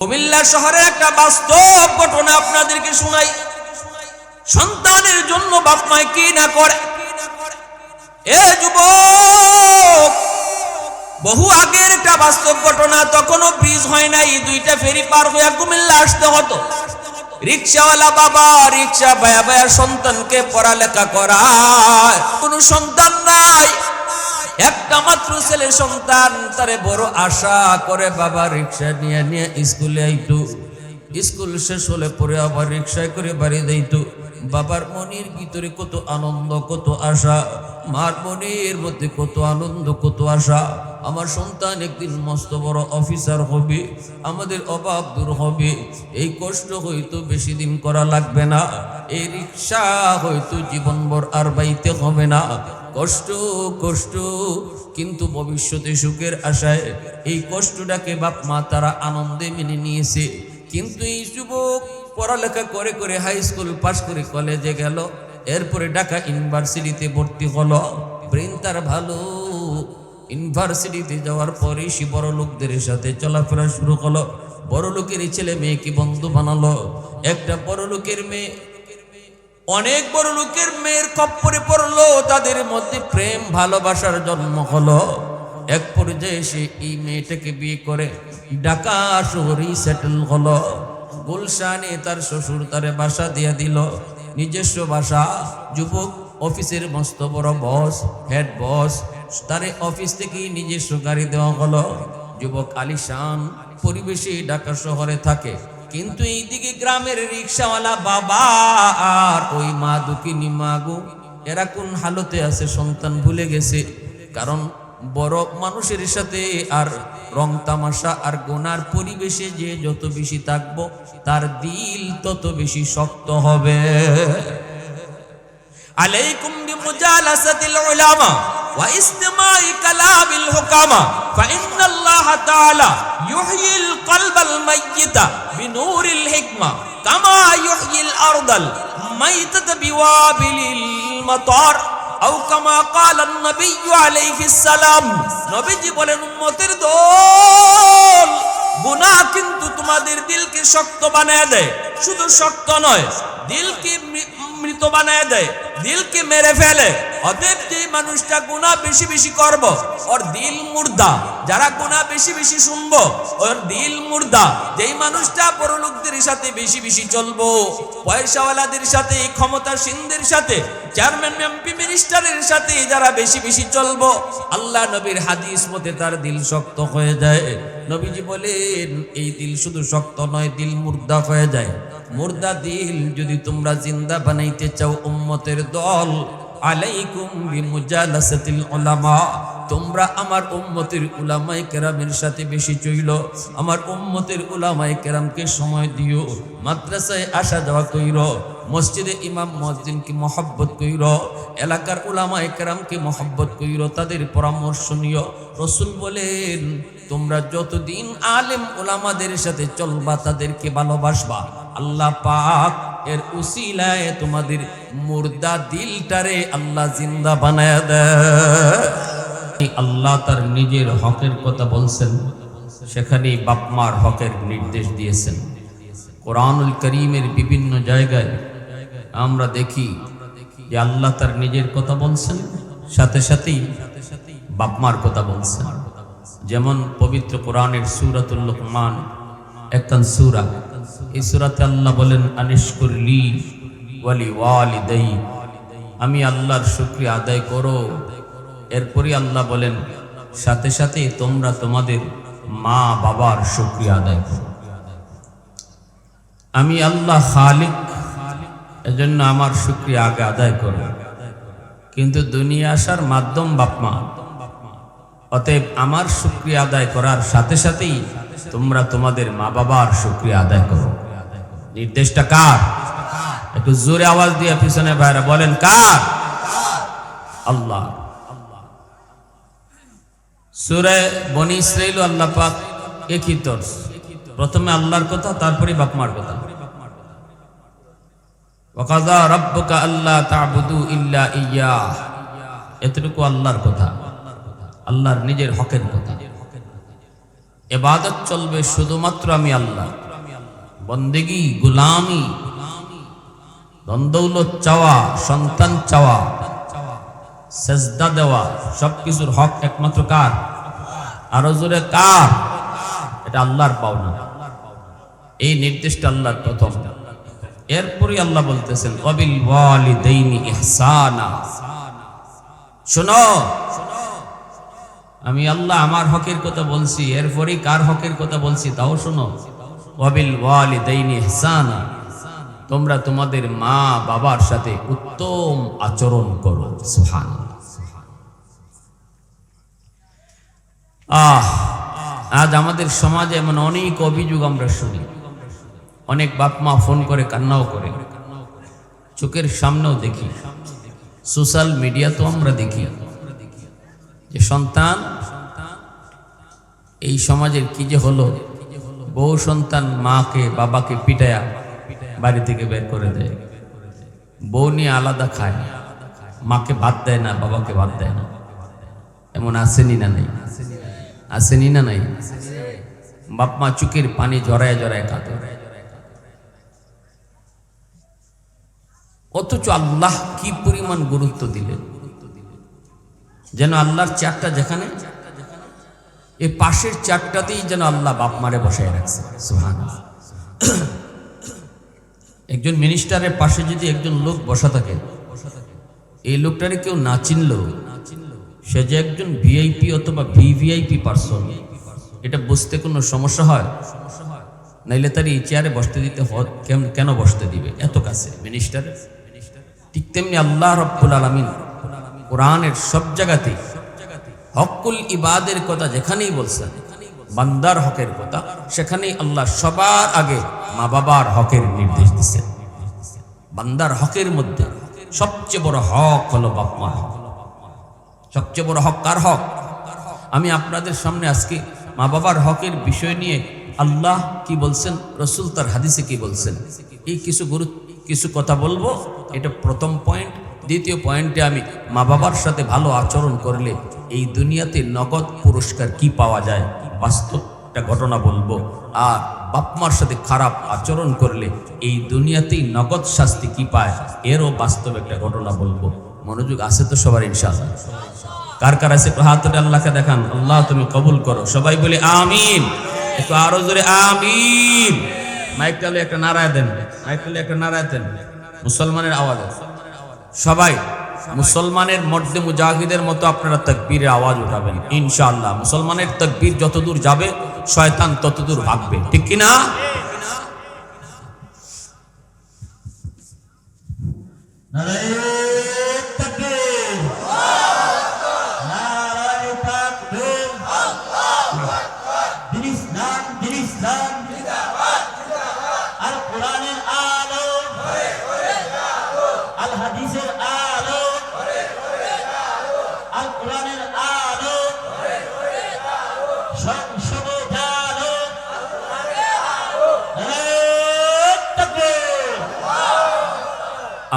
কুমিল্লা শহরের একটা বাস্তব ঘটনা আপনাদেরকে শোনাই। সন্তানের জন্য বাপ মায় কি না করে? এ যুবক, বহু আগের একটা বাস্তব ঘটনা, তখনও ব্রিজ হয় নাই, দুইটা ফেরি পার হয়ে কুমিল্লা আসতে হতো। রিক্সাওয়ালা বাবা, রিক্সা ভায়া ভায়া সন্তানকে পড়ালেখা করায়। কোনো সন্তান নাই। একটা মাত্র ছেলে সন্তান, তারে বড় আশা করে বাবা রিক্সা নিয়ে নিয়ে স্কুলে আইতো। স্কুল শেষ হলে পরে আবার রিক্সায় করে বাড়ি যাইতো। বাবার মনির ভিতরে কত আনন্দ, কত আশা। মার মনির মধ্যে কত আনন্দ, কত আশা। আমার সন্তান একদিন মস্ত বড় অফিসার হবে, আমাদের অভাব দূর হবে। এই কষ্ট হয়তো বেশি দিন করা লাগবে না। এই রিক্সা হয়তো জীবনভর আর বাইতে হবে না। কষ্ট কষ্ট, কিন্তু ভবিষ্যতে সুখের আশায় এই কষ্টটাকে বাপ মা তারা আনন্দে মেনে নিয়েছে। কিন্তু এই যুবক পড়ালেখা করে করে হাই স্কুল পাশ করে কলেজে গেল। এরপরে ঢাকা ইউনিভার্সিটিতে ভর্তি হলো। ব্রেন তার ভালো। ইউনিভার্সিটিতে যাওয়ার পরে সে বড় লোকদের সাথে চলাফেরা শুরু করল। বড় লোকের ছেলে মেয়েকে বন্ধু বানালো। একটা বড় লোকের মেয়ে অনেক বড় লোকের মেয়ের কপ্পরে পড়ল, তাদের মধ্যে প্রেম, ভালোবাসার জন্ম হলো। এক পর্যায়ে সে এই মেয়েটাকে বিয়ে করে ঢাকা শহরেই সেটেল হলো। গুলশানে তার শ্বশুর তারে বাসা দিয়ে দিল। নিজস্ব বাসা, যুবক, অফিসের মস্ত বড় বস হেড বস তারে অফিস থেকেই নিজস্ব গাড়ি দেওয়া হলো। যুবক আলিশান পরিবেশে ঢাকা শহরে থাকে। কিন্তু এইদিকে গ্রামের রিক্সাওয়ালা বাবা আর ওই মা দুকিনি মা গো, এরা কোন হালতে আছে সন্তান ভুলে গেছে। কারণ বড় মানুষের সাথে আর রং তামাশা আর গোনার পরিবেশে যে যত বেশি থাকব, তার দিল তত বেশি শক্ত হবে। আলাইকুম বিমুজালাসাতিল উলামা ওয়া ইসতিমাই কালামিল হুকামা ফা ইন্নাল্লাহ তাআলা ইউহয়িল কলবাল মাইয়িতা বিনূরিল হিকমা কামা ইউহয়িল আরদাল মাইতাতা বিওয়াবিলিল মাতার আও কামা ক্বালা নবী আলাইহিস সালাম। নবীজি বলেন, উম্মতের দল, গুনাহ কিন্তু তোমাদের দিলকে শক্ত বানায় দেয়। শুধু শক্ত নয়, দিলকে মৃত বানায় দেয়। দিলকে মেরে ফেলে। অতএব যে মানুষটা গুনাহ বেশি বেশি করব, ওর দিল মুর্দা। যারা গুনাহ বেশি বেশি শুনব, ওর দিল মুর্দা। যেই মানুষটা বড় লোকদের সাথে বেশি বেশি চলবো, পয়সাওয়ালাদের সাথে, ক্ষমতাসীনদের সাথে, চেয়ারম্যান, এমপি, মিনিস্টারের সাথে যারা বেশি বেশি চলবো, আল্লাহ নবীর হাদিস মতে তার দিল শক্ত হয়ে যায়। নবীজি বলেন, এই দিল শুধু শক্ত নয়, দিল মুর্দা হয়ে যায়। মুর্দা দিল যদি তোমরা জিন্দা বানাইতে চাও উম্মতের দল, আলাইকুম বিমুজালাসাতিল উলামা। তোমরা আমার উম্মতের উলামায়ে কেরামের সাথে বেশি চইল, আমার উম্মতের উলামায়ে কেরামকে সময় দিও, মাদ্রাসায় আসা যাওয়া কইর, মসজিদে ইমাম মসজিদকে মহব্বত কইর, এলাকার উলামায়ে কেরামকে মহব্বত কইর, তাদের পরামর্শ নিও। রসুল বলেন তোমরা যতদিন আলেম ওলামাদের সাথে চলবা, তাদেরকে ভালোবাসবা। আল্লাহ পাক এর উসিলায় তোমাদের মুর্দা দিলটারে আল্লাহ জিন্দা বানায় দেয়। আল্লাহ তার নিজের হকের কথা বলছেন, সেখানেই বাপমার হকের নির্দেশ দিয়েছেন। কোরআনুল করিমের বিভিন্ন জায়গায় আমরা দেখি যে আল্লাহ তার নিজের কথা বলছেন, সাথে সাথেই বাপমার কথা বলছেন। যেমন পবিত্র কোরআনের সুরাতুল লোকমান, একখান সুরা। এই সুরাতে আল্লাহ বলেন, আনিশকুর লি ওয়ালি আমি আল্লাহর শুক্রিয়া আদায় করো। এরপরই আল্লাহ বলেন, সাথে সাথে তোমরা তোমাদের মা বাবার শুক্রিয়া আদায় করো। আমি আল্লাহ খালিক, এজন্য আমার শুক্রিয়া আগে আদায় করো। কিন্তু দুনিয়া আসার মাধ্যম বাপমা। অতএব আমার শুক্রিয়া আদায় করার সাথে সাথেই তোমরা তোমাদের মা বাবার শুক্রিয়া আদায় করো। নির্দেশটা কার? একটু জোরে আওয়াজ দিয়ে পিছনে ভাইরা বলেন, কার? আল্লাহ। সুরে বনি ইসরাইল আল্লাহ পাক একই তোর প্রথমে আল্লাহর কথা তারপরে বাপমার কথা। ওয়াকাযা রাব্বুকা আল্লা তা'বুদু ইল্লা ইয়্যা এতটুকু আল্লাহর কথা। আল্লাহর নিজের হকের কথা। এবাদত চলবে শুধুমাত্র আমি আল্লাহ। বন্দেগি, গুলামি দ্বন্দ্বৌলত চাওয়া, সন্তান চাওয়া, সেজদা দেওয়া, সবকিছুর হক একমাত্র কার? আরও জোরে কার? এটা আল্লাহর পাওনা। এই নির্দিষ্ট আল্লাহর প্রথম। এরপরই আল্লাহ বলতেছেন অবিল ওয়ালিদাইনি ইহসানা। শোনো আমি আল্লাহ আমার হকের কথা বলছি, এরপরই কার হকের কথা বলছি তাও শোনো। তোমরা তোমাদের মা বাবার সাথে উত্তম আচরণ করো আহ, আজ আমাদের সমাজে এমন অনেক অভিযোগ আমরা শুনি। অনেক বাপ মা ফোন করে, কান্নাও করে। চোখের সামনেও দেখি। সোশ্যাল মিডিয়া তো আমরা দেখি। যে সন্তান, এই সমাজের কি যে হলো? বউ সন্তান মাকে, বাবাকে পিটায়া বাড়ি থেকে বের করে দেয়। বউ নিয়ে আলাদা খায়। মাকে ভাত দেয় না, বাবাকে ভাত দেয় না। এমন আসেনি না নেই? আসেনি না নাই? বাপ মা চুকের পানি জড়ায় জড়ায় কাঁদে। অথচ আল্লাহ কি পরিমাণ গুরুত্ব দিলেন? যেন আল্লাহর চারটা যেখানে এই পাশের চারটাতেই যেন আল্লাহ বাপ মারে বসায় রাখছে। সুহান একজন মিনিস্টারের পাশে যদি একজন লোক বসা থাকে, এই লোকটারে কেউ না চিনল, সে যে একজন ভিআইপি অথবা ভিভিআইপি পার্সন এটা বুঝতে কোনো সমস্যা হয়? নাইলে তার এই চেয়ারে বসতে দিতে কেন বসতে দিবে? এত কাছে মিনিস্টার ঠিক তেমনি আল্লাহ রব্বুল আলমিন কোরআনের সব জায়গাতেই হকুল ইবাদের কথা যেখানেই বলছেন, বান্দার হকের কথা, সেখানেই আল্লাহ সবার আগে মা বাবার হকের নির্দেশ দিচ্ছেন। বান্দার হকের মধ্যে সবচেয়ে বড় হক হলো বাপ মার হক সবচেয়ে বড় হক কার হক? আমি আপনাদের সামনে আজকে মা বাবার হকের বিষয় নিয়ে আল্লাহ কি বলছেন, রসুল তার হাদিসে কি বলছেন, এই কিছু গুরু কিছু কথা বলব। এটা প্রথম পয়েন্ট দ্বিতীয় পয়েন্টে আমি মা বাবার সাথে ভালো আচরণ করলে এই দুনিয়াতে নগদ পুরস্কার কি পাওয়া যায়? বাস্তব একটা ঘটনা বলব। আর বাপমার সাথে খারাপ আচরণ করলে এই দুনিয়াতেই নগদ শাস্তি কি পায়? এরও বাস্তব একটা ঘটনা বলব। মনোযোগ আছে তো সবার, ইনশাআল্লাহ? কার কার আছে? একটু হাত আল্লাহকে দেখান। আল্লাহ, তুমি কবুল করো। সবাই বলে আমিন। একটু আরও জোরে আমিন। মাইকটা লয়ে একটা নারায় দেন। মাইকটা লয়ে একটা নারায় দেন। মুসলমানের আওয়াজ। আছে। সবাই, মুসলমানের মর্জে মুজাহিদের মতো আপনারা তকবীরের আওয়াজ উঠাবেন, ইনশাআল্লাহ। মুসলমানের তকবীর যতদূর যাবে, শয়তান ততদূর ভাগবে ঠিক কি না নারায়ণ তাকবীর। নারায়ণ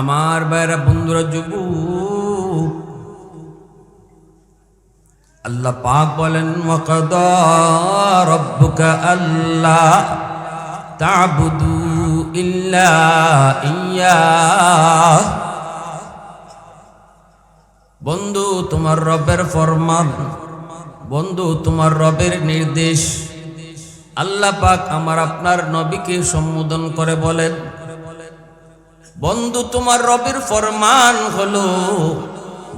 আমার বাইরা বন্ধুরা যুব আল্লাহ পাক বলেন আল্লাহ তা'বুদু ইল্লা ইয়্যাহ বন্ধু, তোমার রবের ফরমান, বন্ধু, তোমার রবের নির্দেশ। আল্লাহ পাক আমার আপনার নবীকে সম্বোধন করে বলেন বন্ধু, তোমার রবের ফরমান হলো,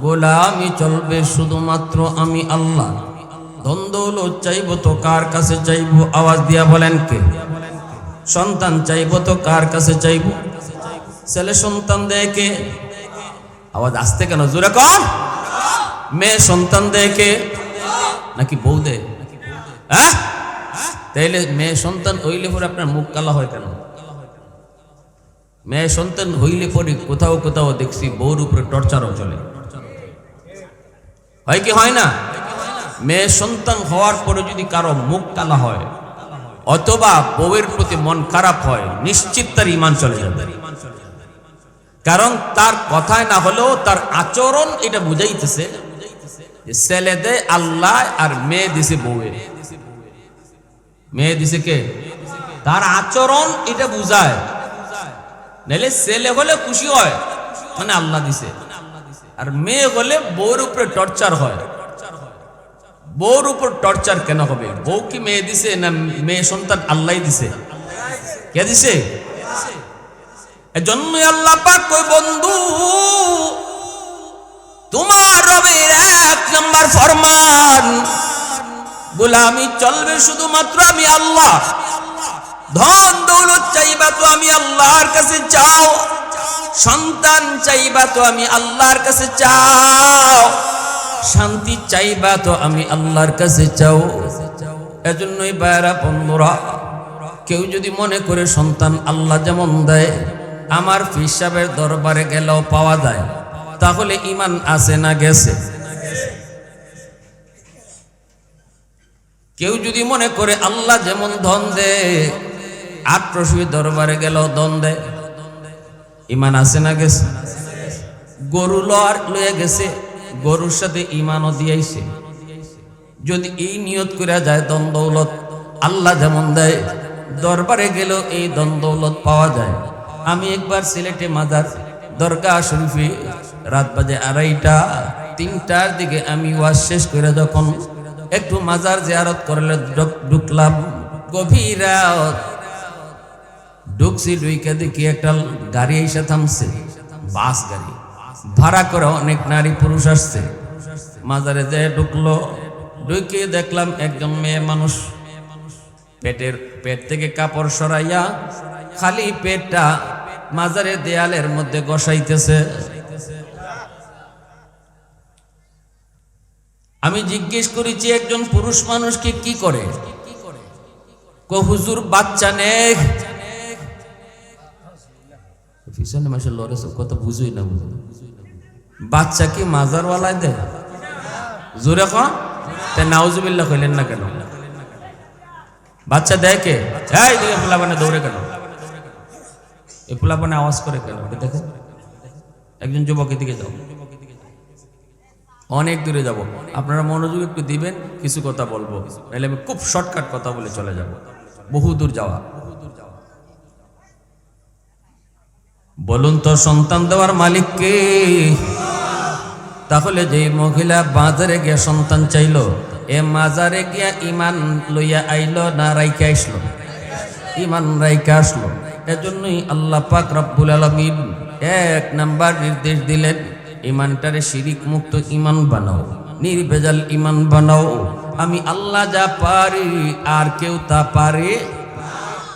গোলামি চলবে শুধুমাত্র আমি আল্লাহ। দ্বন্দ্ব চাইব তো কার কাছে চাইব? আওয়াজ দিয়া বলেন কে? সন্তান, চাইব তো কার কাছে চাইব? ছেলে সন্তান দেয় কে? আওয়াজ আসতে কেন? জোরে কম মেয়ে সন্তান দেয় কে? নাকি বউ দেয়? হ্যাঁ? তাইলে মেয়ে সন্তান হইলে পরে আপনার মুখ কালা হয় কেন? মেয়ে সন্তান হইলে পরে কোথাও কোথাও দেখছি বউর উপরে টর্চারও চলে হয় কি হয় না? মেয়ে সন্তান হওয়ার পরে যদি কারও মুখ কালা হয়, অথবা বউয়ের প্রতি মন খারাপ হয়, নিশ্চিত তার ইমান চলে যাবে। কারণ তার কথায় না হলেও তার আচরণ এটা বুঝাইতেছে ছেলে দেয় আল্লাহ আর মেয়ে দিছে বউয়ে। মেয়ে দিছে কে? তার আচরণ এটা বুঝায়। নাহলে ছেলে হলে খুশি হয়। মানে আল্লাহ দিছে। আর মেয়ে হলে বউর উপরে টর্চার হয়। বউর উপর টর্চার কেন হবে? বউ কি মেয়ে দিছে না মেয়ে সন্তান আল্লাহ দিছে? কে দিছে? এজন্যই আল্লাহ পাক কই বন্ধু, তোমার রবের এক নম্বর ফরমান। গোলামি চলবে শুধুমাত্র আমি আল্লাহ। ধন দৌলত চাইবা তো আমি আল্লাহর কাছে চাও। সন্তান চাইবা তো আমি আল্লাহর কাছে চাও। শান্তি চাইবা তো আমি আল্লাহর কাছে চাও। এজন্যই বাইরা বন্ধুরা, কেউ যদি মনে করে সন্তান আল্লাহ যেমন দেয়, আমার ফিসাবের দরবারে গেলেও পাওয়া যায়। তাহলে ইমান আছে না গেছে? কেউ যদি মনে করে আল্লাহ যেমন ধন দেয় আট্রসুই দরবারে গেল দেয় ইমান আছে না গেছে? গরু লর লয়ে গেছে, গরুর সাথে ইমানও দিয়েছে। যদি এই নিয়ত করে যায় দন দৌলত আল্লাহ যেমন দেয়, দরবারে গেল এই দন দৌলত পাওয়া যায়। আমি একবার সিলেটে মাজার দরগা শরীফে রাত বাজে আড়াইটা, তিনটার দিকে আমি ওয়াজ শেষ করে যখন একটু মাজার জিয়ারত করলে ঢুক- ঢুকলাম, গভীর ঢুকছি ডুইকে দেখি একটা গাড়ি এসে থামছে। বাস গাড়ি। ভাড়া করে অনেক নারী পুরুষ আসছে। মাজারে যে ঢুকলো ঢুকে দেখলাম একজন মেয়ে মানুষ। পেটের, পেট থেকে কাপড় সরাইয়া খালি পেটটা মাজারে দেয়ালের মধ্যে বসাইতেছে আমি জিজ্ঞেস করেছি, একজন পুরুষ মানুষকে কি করে? হুজুর, বাচ্চা নেই। পিছনে মাসে লড়ে সব কথা বুঝুই না বুঝুই বাচ্চা কি মাজারওয়ালায় দেয় জোরে কন তে নাউজুবিল্লাহ কইলেন না কেন? বাচ্চা দেয় কে? এই ফুলাবানে দৌড়ে কেন? এই ফুলাবানে আওয়াজ করে কেন? দেখে একজন যুবকের দিকে যাও। অনেক দূরে যাব। আপনারা মনোযোগ একটু দিবেন, কিছু কথা বলব। নাহলে আমি খুব শর্টকাট কথা বলে চলে যাব। বহু দূর যাওয়া। বলুন তো সন্তান দেওয়ার মালিক কে? তাহলে যে মহিলা বাজারে গিয়া সন্তান চাইল, এ মাজারে গিয়া ইমান লইয়া আইলো না রাইকে আসলো? ইমান রাইকে আসলো। এজন্যই আল্লাহ পাক রব্বুল আলমিন এক নাম্বার নির্দেশ দিলেন ইমানটারে শিরিক মুক্ত ইমান বানাও, নির্ভেজাল ইমান বানাও। আমি আল্লাহ যা পারি আর কেউ তা পারে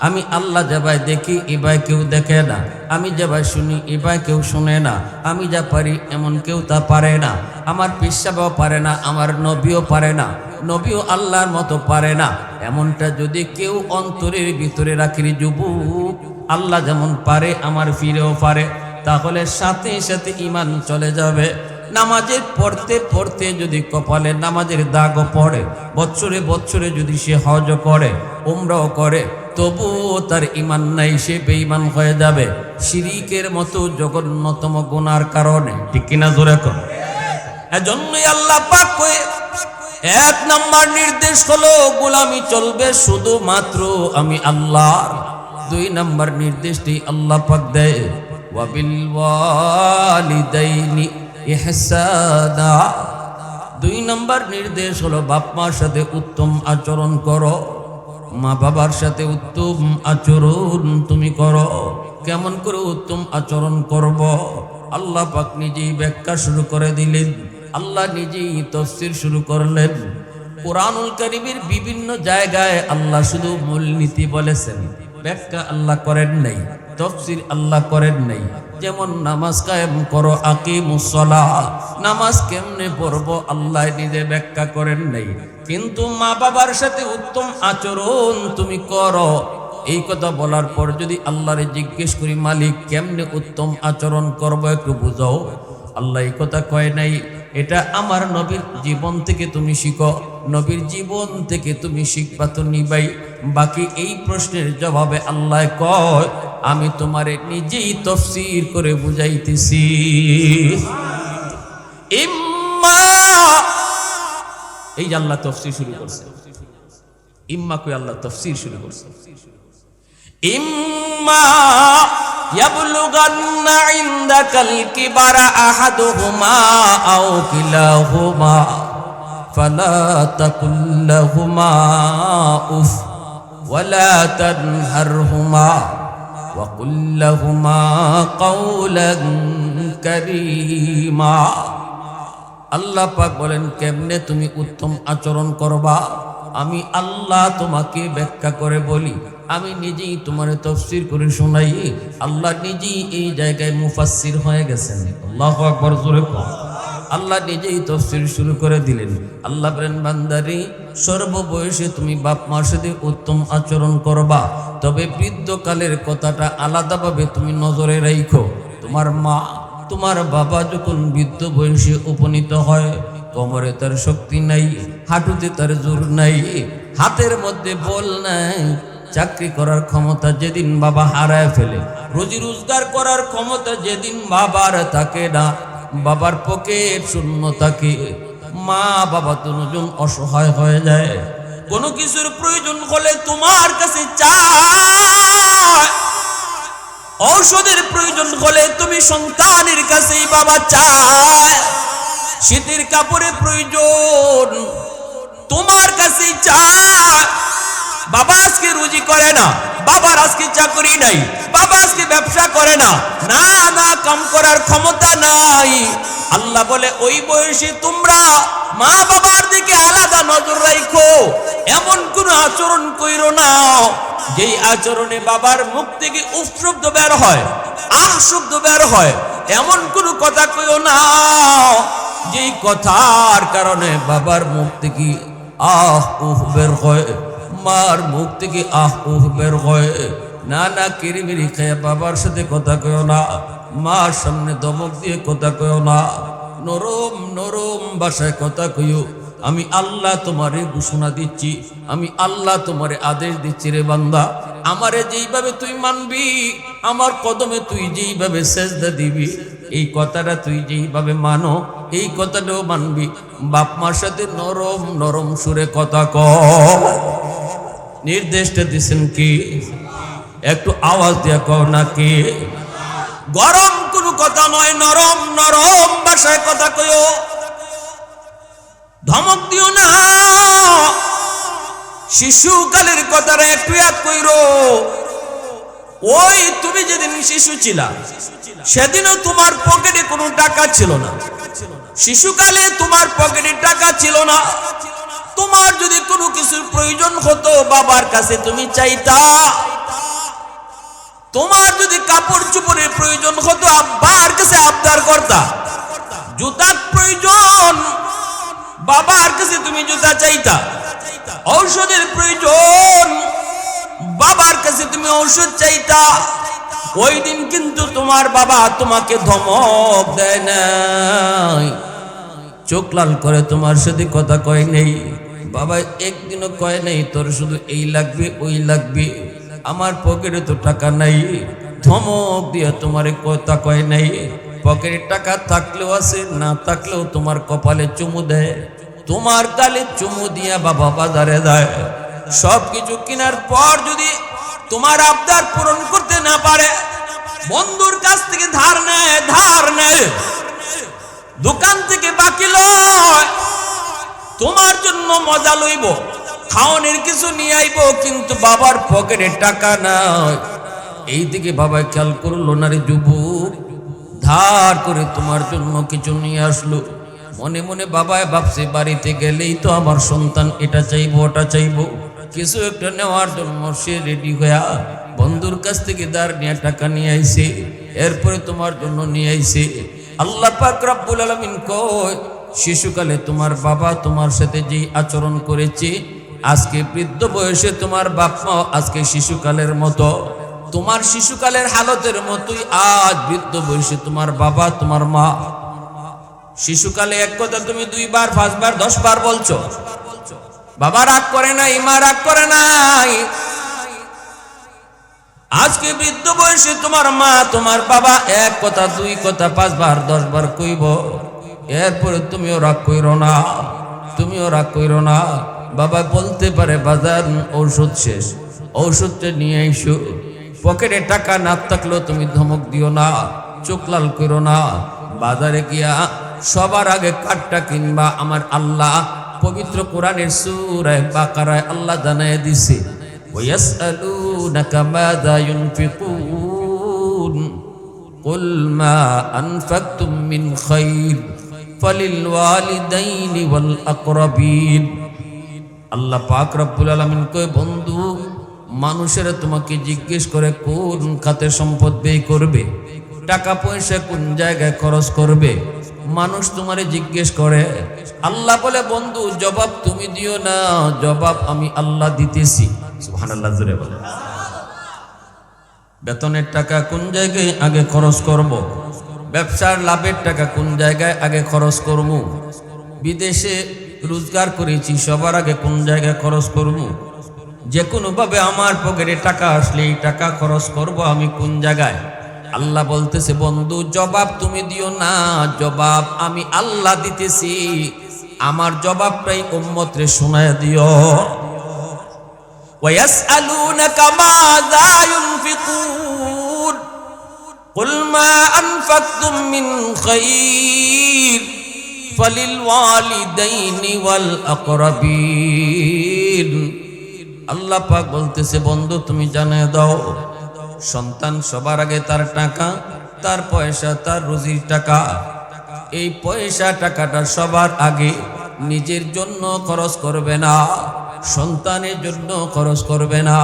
আমি আল্লাহ যাবাই দেখি এবার কেউ দেখে না। আমি যাবাই শুনি এবার কেউ শুনে না। আমি যা পারি, এমন কেউ তা পারে না। আমার পিসাবাও পারে না, আমার নবীও পারে না। নবীও আল্লাহর মতো পারে না। এমনটা যদি কেউ অন্তরের ভিতরে রাখি যুবক, আল্লাহ যেমন পারে, আমার ফিরেও পারে। তাহলে সাথে সাথে ইমান চলে যাবে। নামাজের পড়তে পড়তে যদি কপালে নামাজের দাগও পড়ে বছরে বছরে যদি সে হজও করে, উমরাও করে তবুও তার ইমান নাই সে বেঈমান হয়ে যাবে। শিরিকের মতো জঘন্যতম গুনার কারণে। ঠিক কিনা জোরে কর এজন্যই আল্লাহ পাক কয়ে এক নাম্বার নির্দেশ হলো গোলামি চলবে শুধুমাত্র আমি আল্লাহর। দুই নাম্বার নির্দেশটি আল্লাহ পাক দেয় ওয়াবিল ওয়ালিদাইনি ইহসানা। দুই নাম্বার নির্দেশ হলো বাপ মার সাথে উত্তম আচরণ করো। মা বাবার সাথে উত্তম আচরণ তুমি করো। কেমন করে উত্তম আচরণ করব? আল্লাহ পাক নিজেই ব্যাখ্যা শুরু করে দিলেন। আল্লাহ নিজেই তফসির শুরু করলেন। কোরআনুল কারিমের বিভিন্ন জায়গায় আল্লাহ শুধু মূলনীতি বলেছেন। ব্যাখ্যা আল্লাহ করেন নাই, তফসির আল্লাহ করেন নাই। যেমন নামাজ কায়েম করো আকিমুসলা নামাজ কেমনে পড়ব আল্লাহ নিজে ব্যাখ্যা করেন নাই। কিন্তু মা বাবার সাথে উত্তম আচরণ তুমি করো। এই কথা বলার পর যদি আল্লাহরে জিজ্ঞেস করি মালিক কেমনে উত্তম আচরণ করব একটু বুঝাও? আল্লাহ এই কথা কয় নাই এটা আমার নবীর জীবন থেকে তুমি শিখো নবীর জীবন থেকে তুমি শিখবা তো নিবাই। বাকি এই প্রশ্নের জবাবে আল্লাহ কয় আমি তোমারে নিজেই তফসির করে বুঝাইতেছি। ইম্মা এই যে আল্লাহ তফসির শুরু করছে ইম্মা কই আল্লাহ তফসির শুরু করছে ইম্মা يبلغن عندك الكبر أحدهما أو كلاهما فلا تقل لهما أف ولا تنهرهما وقل لهما قولا كريما আল্লাহ পাক বলেন, কেমনে তুমি উত্তম আচরণ করবা? আমি আল্লাহ তোমাকে ব্যাখ্যা করে বলি। আমি নিজেই তোমার তফসির করে শোনাই। আল্লাহ নিজেই এই জায়গায় মুফাসসির হয়ে গেছেন। আল্লাহ আকবর, জোরে। আল্লাহ নিজেই তফসির শুরু করে দিলেন। আল্লাহ বলেন, বান্দারি, সর্ববয়সে তুমি বাপ মার সাথে উত্তম আচরণ করবা। তবে বৃদ্ধকালের কথাটা আলাদাভাবে তুমি নজরে রাখো তোমার মা তোমার বাবা যখন বৃদ্ধ বয়সে উপনীত হয়, কোমরে তার শক্তি নাই, হাঁটুতে তার জোর নাই, হাতের মধ্যে বল নাই, চাকরি করার ক্ষমতা যেদিন বাবা হারায় ফেলে, রোজি রোজগার করার ক্ষমতা যেদিন বাবার থাকে না, বাবার পকেট শূন্য থাকে, মা বাবা দুজন অসহায় হয়ে যায়। কোনো কিছুর প্রয়োজন হলে তোমার কাছে চায়। ঔষধের প্রয়োজন হলে তুমি সন্তানের কাছেই বাবা চায়। শীতের কাপড়ের প্রয়োজন, তোমার কাছে চায়। বাবা আজকে রুজি করে না, বাবার আজকে চাকরি নাই, বাবা আজকে ব্যবসা করে না। না না, কাম করার ক্ষমতা নাই। আল্লাহ বলে, ওই বয়সে তোমরা মা বাবার দিকে আলাদা নজর রাখো এমন কোন আচরণ কইরো না। যেই আচরণে বাবার মুখ থেকে উফ শব্দ বের হয়, আহ শব্দ বের হয়, এমন কোন কথা কইও না। যেই কথার কারণে বাবার মুখ থেকে আহ উহ বের হয়, মার মুখ থেকে আহ উহ বের হয়। না না কিরিমিরি খেয়ে বাবার সাথে কথা কয়ো না, মার সামনে দমক দিয়ে কথা কয়ো না। নরম নরম ভাষায় কথা কইও, আমি আল্লাহ তোমারে ঘোষণা দিচ্ছি, আমি আল্লাহ তোমারে আদেশ দিচ্ছি রে বান্দা। আমারে যেইভাবে তুই মানবি, আমার কদমে তুই যেইভাবে সেজদা দিবি, এই কথাটা তুই যেইভাবে মানো, এই কথাটাও মানবি। বাপ মার সাথে নরম নরম সুরে কথা ক নির্দেশটা দিছেন কি? একটু আওয়াজ দিয়া কও নাকি? গরম কোনো কথা নয়, নরম নরম ভাষায় কথা কইও। ধমক দিও না। শিশুকালের কথাটা একটু ইয়াদ কইরো। ওই তুমি যেদিন শিশু ছিলা, সেদিনও তোমার পকেটে কোনো টাকা ছিল না। শিশুকালে তোমার পকেটে টাকা ছিল না। তোমার যদি কোনো কিছুর প্রয়োজন হতো, বাবার কাছে তুমি চাইতা। তোমার যদি কাপড় চোপড়ের প্রয়োজন হতো আব্বার কাছে আবদার করতা। জুতার প্রয়োজন, বাবার কাছে তুমি জুতা চাইতা। ঔষধের প্রয়োজন, বাবার কাছে তুমি ঔষধ চাইতা। ওই দিন কিন্তু তোমার বাবা তোমাকে ধমক দেয় নাই। চোখ লাল করে তোমার সাথে কথা কয় নেই। বাবা একদিনও কয় নেই, তোর শুধু এই লাগবে, ওই লাগবে। আমার পকেটে তো টাকা নাই। ধমক দিয়ে তোমার কথা কয় নাই। পকেটে টাকা থাকলেও আছে, না থাকলেও তোমার কপালে চুমু দেয়। তোমার গালে চুমু দিয়া বাবা বাজারে দেয় সব কিছু কেনার পর যদি তোমার আবদার পূরণ করতে না পারে, বন্ধুর কাছ থেকে ধার নেয় ধার নেয়। দোকান থেকে বাকি লয়। তোমার জন্য মজা লইব। খাওয়ানোর কিছু নিয়ে আইব, কিন্তু বাবার পকেটে টাকা নাই। এই দিকে বাবা খেয়াল করল না রে যুবক, ধার করে তোমার জন্য কিছু নিয়ে আসলো। মনে মনে বাবায় ভাবছে, বাড়িতে গেলেই তো আমার সন্তান, এটা চাইব, ওটা চাইব। কিছু একটা নেওয়ার জন্য সে রেডি হইয়া বন্ধুর কাছ থেকে দাঁড় নিয়ে টাকা নিয়ে আইছে। এরপরে তোমার জন্য নিয়ে আইছে। আল্লাহ পাক রব্বুল আলামিন কয়, শিশুকালে তোমার বাবা তোমার সাথে যেই আচরণ করেছে আজকে বৃদ্ধ বয়সে তোমার বাপ আজকে শিশুকালের মতো, তোমার শিশুকালের হালতের মতোই আজ বৃদ্ধ বয়সে তোমার বাবা, তোমার মা। শিশুকালে এক কথা তুমি দুইবার, পাঁচবার দশ বার বলছো, বাবা রাগ করে নাই, মা রাগ করে নাই। আজকে বৃদ্ধ বয়সে তোমার মা, তোমার বাবা এক কথা, দুই কথা, পাঁচবার দশ বার কইব, এরপরে তুমিও রাগ কইরো না, তুমিও রাগ কইরো না। বাবা বলতে পারে বাজার ঔষধ শেষ ঔষধটা নিয়ে এসো পকেটে টাকা না থাকলেও তুমি ধমক দিও না চোখ লাল করো না বাজারে গিয়া সবার আগে কাঠটা কিনবা আমার আল্লাহ পবিত্র কোরআনের সুরায় বাকারায় আল্লাহ জানায় দিছে ويسألونك ماذا ينفقون قل ما أنفقتم من خير فللوالدين والأقربين আল্লাহ পাক রব্বুল আলমিন কয়ে, বন্ধু, মানুষেরা তোমাকে জিজ্ঞেস করে কোন খাতে সম্পদ ব্যয় করবে? টাকা পয়সা কোন জায়গায় খরচ করবে? মানুষ তোমারে জিজ্ঞেস করে, আল্লাহ বলে, বন্ধু, জবাব তুমি দিও না, জবাব আমি আল্লাহ দিতেছি। সুবহানাল্লাহ বলে বেতনের টাকা কোন জায়গায় আগে খরচ করব। ব্যবসার লাভের টাকা কোন জায়গায় আগে খরচ করব? বিদেশে রোজগার করেছি সবার আগে কোন জায়গায় খরচ করব যে কোনোভাবে আমার পকেটে টাকা আসলে এই টাকা খরচ করব আমি কোন জায়গায় আল্লাহ বলতেছে বন্ধু জবাব তুমি দিও না জবাব আমি আল্লাহ দিতেছি আমার জবাবটাই উম্মতরে শোনায় দিও ويسألونك ماذا ينفقون قل ما أنفقتم من خير ফালিলওয়ালিদাইনি ওয়াল আকরাবিন আল্লাহ পাক বলতেছে, বন্ধু, তুমি জানিয়ে দাও, সন্তান সবার আগে তার টাকা, তার পয়সা, তার রুজির টাকা। এই পয়সা, টাকাটা সবার আগে নিজের জন্য খরচ করবে না, সন্তানের জন্য খরচ করবে না,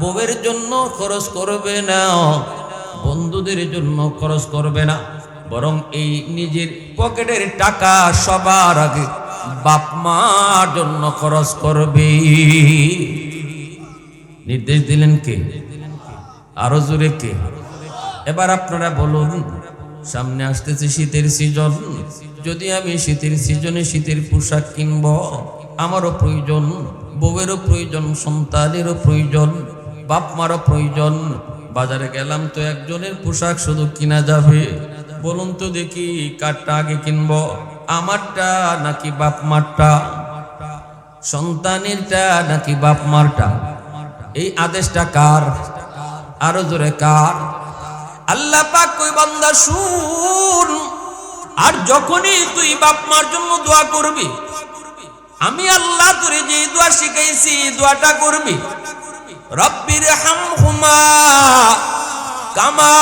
বউয়ের জন্য খরচ করবে না, বন্ধুদের জন্য খরচ করবে না। বরং এই নিজের পকেটের টাকা সবার আগে বাপ মার জন্য খরচ করবে। নির্দেশ দিলেন কে? আরও জোরে কে? এবার আপনারা বলুন, সামনে আসতেছে শীতের সিজন। যদি আমি শীতের সিজনে শীতের পোশাক কিনব, আমারও প্রয়োজন, বউয়েরও প্রয়োজন, সন্তানেরও প্রয়োজন, বাপ মারও প্রয়োজন। বাজারে গেলাম তো একজনের পোশাক শুধু কিনা যাবে। বলুন তো দেখি কারটা আগে কিনব? আমারটা নাকি বাপ মারটা? সন্তানেরটা নাকি বাপ মারটা? এই আদেশটা কার? আরও জোরে কার? আল্লাহ পাক কই, বান্দা, শুন। আর যখনই তুই বাপ মার জন্য দোয়া করবি, আমি আল্লাহ তোরে যে দোয়া শিখাইছি দোয়াটা করবি। রব্বির হামহুমা কামা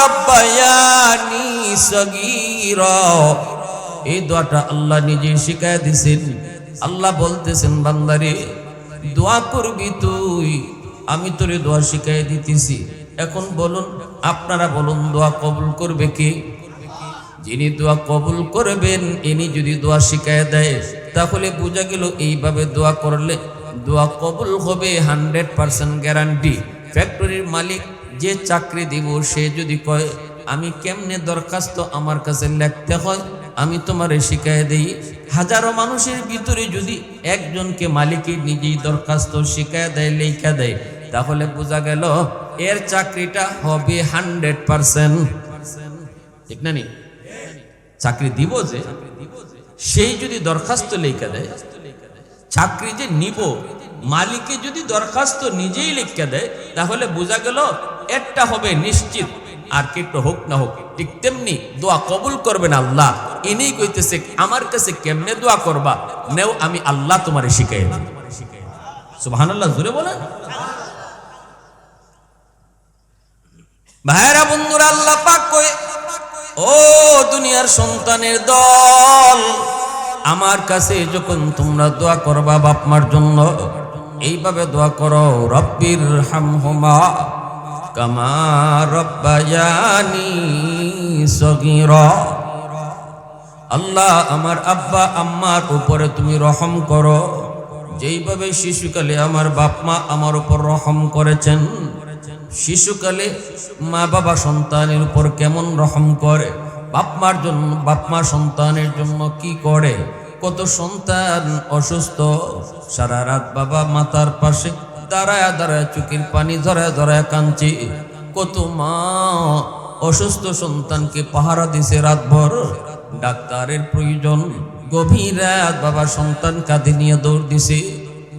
রব্বায়ানি সগীরা। এই দোয়াটা আল্লাহ নিজে শিখাই দিছেন। আল্লাহ বলতেছেন, বান্দারে, দোয়া করবি তুই। আমি তোরে দোয়া শিখাই দিতেছি। এখন বলুন, আপনারা বলুন, দোয়া কবুল করবে কে? যিনি দোয়া কবুল করবেন, ইনি যদি দোয়া শিখায় দেয়, তাহলে বোঝা গেল এইভাবে দোয়া করলে দোয়া কবুল হবে, হান্ড্রেড পার্সেন্ট গ্যারান্টি। ফ্যাক্টরির মালিক যে চাকরি দিব, সে যদি কয়, আমি কেমনে দরখাস্ত আমার কাছে লিখতে হয়? আমি তোমারে শিখাই দেই। হাজারো মানুষের ভিতরে যদি একজনকে মালিকের নিজেই দরখাস্ত শিখায় দেয়, লেখা দেয়, তাহলে বোঝা গেল এর চাকরিটা হবে হান্ড্রেড পার্সেন্ট। ঠিক না নি? চাকরি দিব যে, সেই যদি দরখাস্ত লেখা দেয়, চাকরি যে নিব, মালিকে যদি দরখাস্ত নিজেই লিখে দেয়, তাহলে বোঝা গেল একটা হবে নিশ্চিত, আর কেটে হোক না হোক, ঠিক তেমনি দোয়া কবুল করবেন আল্লাহ। ইনি কইতেছে, আমার কাছে কেমনে দোয়া করবা? নেও, আমি আল্লাহ তোমারে শিখাই সুবহানাল্লাহ জুড়ে বলেন। ভাইরা বন্ধুরা, আল্লাহ পাক কই ও দুনিয়ার সন্তানের দল, আমার কাছে যখন তোমরা দোয়া করবা বাপ মার জন্য, এইভাবে দোয়া করো রব্বির হামহুমা কামা রব্বায়ানি সগীরা। আল্লাহ আমার আব্বা, আম্মার উপরে তুমি রহম করো। যেইভাবে শিশুকালে আমার বাপ মা আমার উপর রহম করেছেন, শিশুকালে মা বাবা সন্তানের উপর কেমন রহম করে, বাপ মার জন্য, বাপ মা সন্তানের জন্য কি করে, কত সন্তান অসুস্থ, সারা রাত বাবা মাতার পাশে দাঁড়ায় দাঁড়ায় চুকির পানি ধরায় ধরায় কাঁদছে। কত মা অসুস্থ সন্তানকে পাহারা দিছে রাতভর। ডাক্তারের প্রয়োজন। গভীর রাত বাবা সন্তান কাঁধে নিয়ে দৌড় দিছে।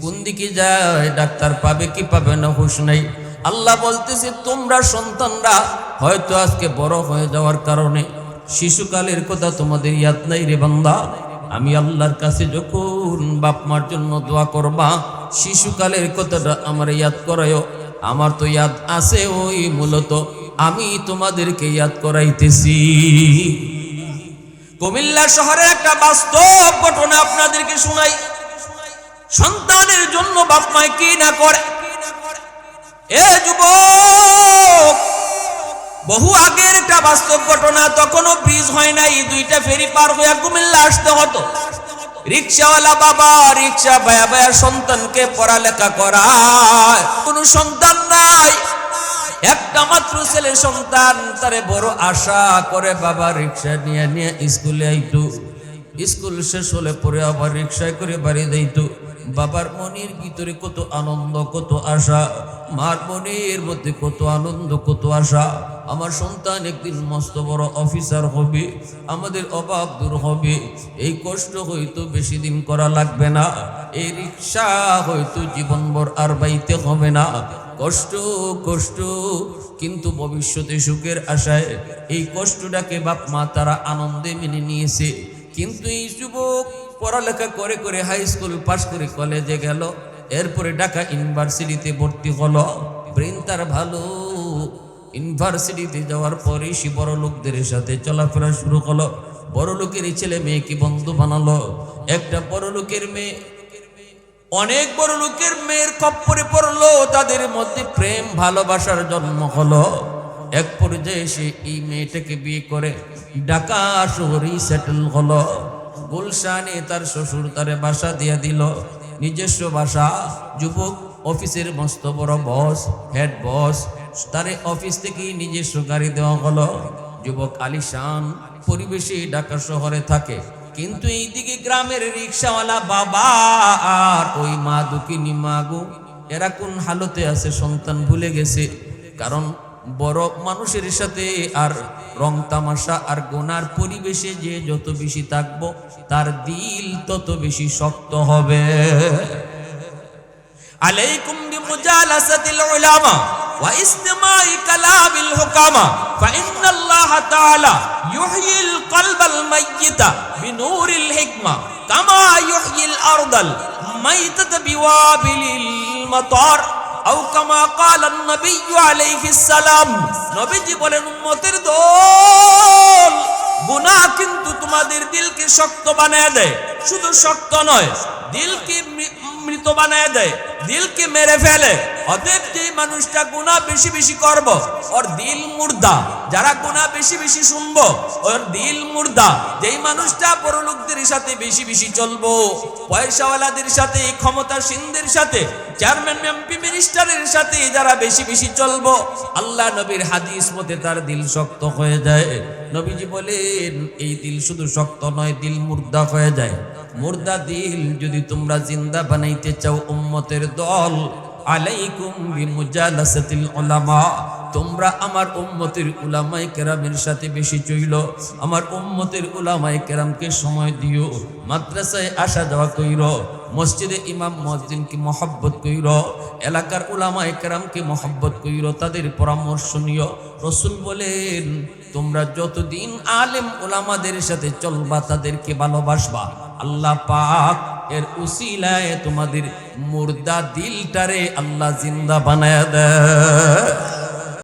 কোন দিকে যায়? ডাক্তার পাবে কি পাবে না হুশ নাই। আল্লাহ বলতেছে, তোমরা সন্তানরা হয়তো আজকে বড় হয়ে যাওয়ার কারণে শিশুকালের কথা তোমাদের ইয়াদ নাই রে বান্দা। আমি আল্লাহর কাছে যখন বাপ মার জন্য দোয়া করবা শিশুকালের কথাটা আমার ইয়াদ করায়। আমার তো ইয়াদ আছে ওই মূলত আমি তোমাদেরকে ইয়াদ করাইতেছি। কুমিল্লা শহরের একটা বাস্তব ঘটনা আপনাদেরকে শোনাই। সন্তানের জন্য বাপ মায় কি না করে? এ যুবক, বহু আগের একটা বাস্তব ঘটনা তখনও ব্রিজ হয় নাই। দুইটা ফেরি পার হইয়া কুমিল্লা আসতে হতো। রিক্সাওয়ালা বাবা রিক্সা ভায়া ভায়া সন্তানকে পড়ালেখা করায়। কোনো সন্তান নাই। একটা মাত্র ছেলে সন্তান, তারে বড় আশা করে বাবা রিক্সা নিয়ে নিয়ে স্কুলে আইতো। স্কুল শেষ হলে পরে আবার রিক্সায় করে বাড়ি যাইতো। বাবার মনের ভিতরে কত আনন্দ, কত আশা, মার মনের মধ্যে কত আনন্দ, কত আশা। আমার সন্তান একদিন মস্ত বড় অফিসার হবে, আমাদের অভাব দূর হবে। এই কষ্ট হয়তো বেশি দিন করা লাগবে না, এই রিক্সা হয়তো জীবনভর আর বাইতে হবে না। কষ্ট কষ্ট, কিন্তু ভবিষ্যতে সুখের আশায় এই কষ্টটাকে বাপ মা তারা আনন্দে মেনে নিয়েছে। কিন্তু এই যুবক পড়ালেখা করে করে হাই স্কুল পাশ করে কলেজে গেল। এরপরে ঢাকা ইউনিভার্সিটিতে ভর্তি হলো। ব্রেন তার ভালো। ইউনিভার্সিটিতে যাওয়ার পরে সে বড় লোকদের সাথে চলাফেরা শুরু করল। বড় লোকের ছেলে মেয়েকে বন্ধু বানালো? একটা বড় লোকের মেয়ে, অনেক বড় লোকের মেয়ের খপ্পরে পড়ল। তাদের মধ্যে প্রেম, ভালোবাসার জন্ম হলো। এক পর্যায়ে সে এই মেয়েটাকে বিয়ে করে ঢাকা শহরেই সেটেল হলো। গুলশানে তার শ্বশুর তারে বাসা দিয়ে দিল। নিজস্ব বাসা, যুবক, অফিসের মস্ত বড় বস হেড বস তারে অফিস থেকেই নিজস্ব গাড়ি দেওয়া হলো। যুবক আলিশান পরিবেশে ঢাকা শহরে থাকে। কিন্তু এইদিকে গ্রামের রিক্সাওয়ালা বাবা আর ওই মা দুঃখিনী মা গো, এরা কোন হালতে আছে সন্তান ভুলে গেছে। কারণ বড় মানুষের সাথে আর রং তামাশা আর গোনার পরিবেশে যে যত বেশি থাকব, তার দিল তত বেশি শক্ত হবে। আলাইকুম বিমুজালাসাতিল উলামা ওয়া ইসতিমাই কালামিল হুকামা ফা ইন্নাল্লাহ তাআলা ইউহয়িল কলবাল মাইয়িতা বিনূরিল হিকমা কামা ইউহয়িল আরদাল মাইতাতা বিওয়াবিলিল মাতার। أو كما قال النبي عليه السلام নবীজি বলেন উম্মতের দল গুনাহ কিন্তু তোমাদের দিলকে শক্ত বানায় দেয় শুধু শক্ত নয় দিলকে মৃ- মৃত বানায় দেয় দিলকে মেরে ফেলে অতএব যে মানুষটা গুনাহ বেশি বেশি করব, ওর দিল মুর্দা। যারা গুনাহ বেশি বেশি শুনব, ওর দিল মুর্দা। যেই মানুষটা বড় লোকদের সাথে বেশি বেশি চলবো, পয়সাওয়ালাদের সাথে, ক্ষমতাসীনদের সাথে চেয়ারম্যান এমপি মিনিস্টারের সাথে যারা বেশি বেশি চলবো, আল্লাহ নবীর হাদিস মতে তার দিল শক্ত হয়ে যায়। নবীজি বলেন, এই দিল শুধু শক্ত নয়, দিল মুর্দা হয়ে যায়। মুর্দা দিল যদি তোমরা জিন্দা বানাইতে চাও, উম্মতের দল আলাইকুম বিমুজালাসাতিল উলামা। তোমরা আমার উম্মতের উলামায়ে কেরামের সাথে বেশি চইল। আমার উম্মতের উলামায়ে কেরামকে সময় দিও। মাদ্রাসায় আসা যাওয়া কইর। মসজিদে ইমাম মসজিদকে মহব্বত কইর? এলাকার উলামায়ে কেরামকে মহব্বত কইর? তাদের পরামর্শ নিও। রসুল বলেন, তোমরা যতদিন আলেম ওলামাদের সাথে চলবা, তাদেরকে ভালোবাসবা। আল্লাহ পাক এর উসিলায় তোমাদের মুর্দা দিলটারে আল্লাহ জিন্দা বানায় দেয়।